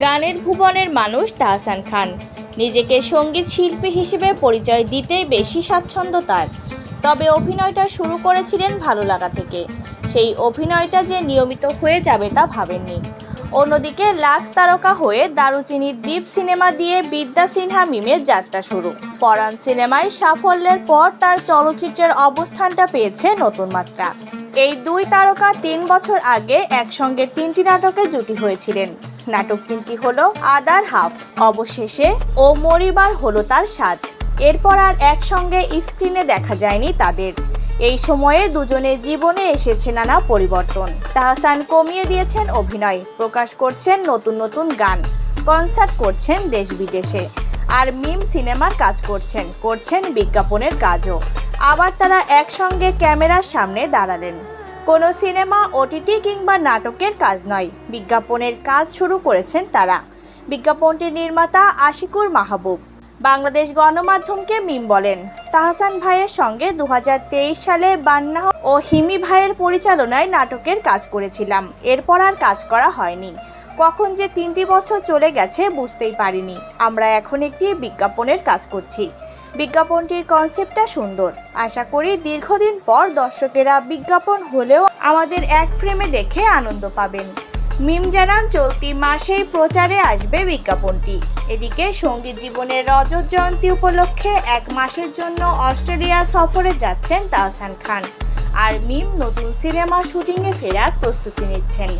গানের ভুবনের মানুষ তাহসান খান। নিজেকে সংগীত শিল্পী হিসেবে পরিচয় দিতেই বেশি স্বাচ্ছন্দ্য তার। তবে অভিনয়টা শুরু করেছিলেন ভালো লাগা থেকে। সেই অভিনয়টা যে নিয়মিত হয়ে যাবে তা ভাবেননি। অন্যদিকে লাক্স তারকা হয়ে দারুচিনির দ্বীপ সিনেমা দিয়ে বিদ্যা সিনহা মিমের যাত্রা শুরু। পরাণ সিনেমায় সাফল্যের পর তার চলচ্চিত্রের অবস্থানটা পেয়েছে নতুন মাত্রা। এই দুই তারকা তিন বছর আগে একসঙ্গে তিনটি নাটকে জুটি হয়েছিলেন। নাটক তিনটি হলো আদার হাফ, অবশেষে ও মরিবার হলো তার স্বাদ। এরপর আর একসঙ্গে স্ক্রিনে দেখা যায়নি তাদের। এই সময়ে দুজনের জীবনে এসেছে নানা পরিবর্তন। তাহসান কমিয়ে দিয়েছেন অভিনয়, প্রকাশ করছেন নতুন নতুন গান, কনসার্ট করছেন দেশ বিদেশে, আর মিম সিনেমার কাজ করছেন করছেন বিজ্ঞাপনের কাজও। আবার তারা একসঙ্গে ক্যামেরার সামনে দাঁড়ালেন। কোনো সিনেমা ওটিটি কিংবা নাটকের কাজ নয়। বিজ্ঞাপনের কাজ শুরু করেছেন তারা। বিজ্ঞাপনটির নির্মাতা আশিকুর মাহবুব। বাংলাদেশ গণমাধ্যমকে মিম বলেন, তাহসান ভাইয়ের সঙ্গে দু হাজার তেইশ সালে বান্না ও হিমি ভাইয়ের পরিচালনায় নাটকের কাজ করেছিলাম। এরপর আর কাজ করা হয়নি। কখন যে তিনটি বছর চলে গেছে বুঝতেই পারিনি। আমরা এখন একটি বিজ্ঞাপনের কাজ করছি। বিজ্ঞাপনটির কনসেপ্টটা সুন্দর। আশা করি দীর্ঘদিন পর দর্শকেরা বিজ্ঞাপন হলেও আমাদের এক ফ্রেমে দেখে আনন্দ পাবেন। মিম জানান, চলতি মাসেই প্রচারে আসবে বিজ্ঞাপনটি। এদিকে সংগীত জীবনের রজত জয়ন্তী উপলক্ষে এক মাসের জন্য অস্ট্রেলিয়া সফরে যাচ্ছেন তাহসান খান। আর মিম নতুন সিনেমা শুটিংয়ে ফেরার প্রস্তুতি নিচ্ছেন।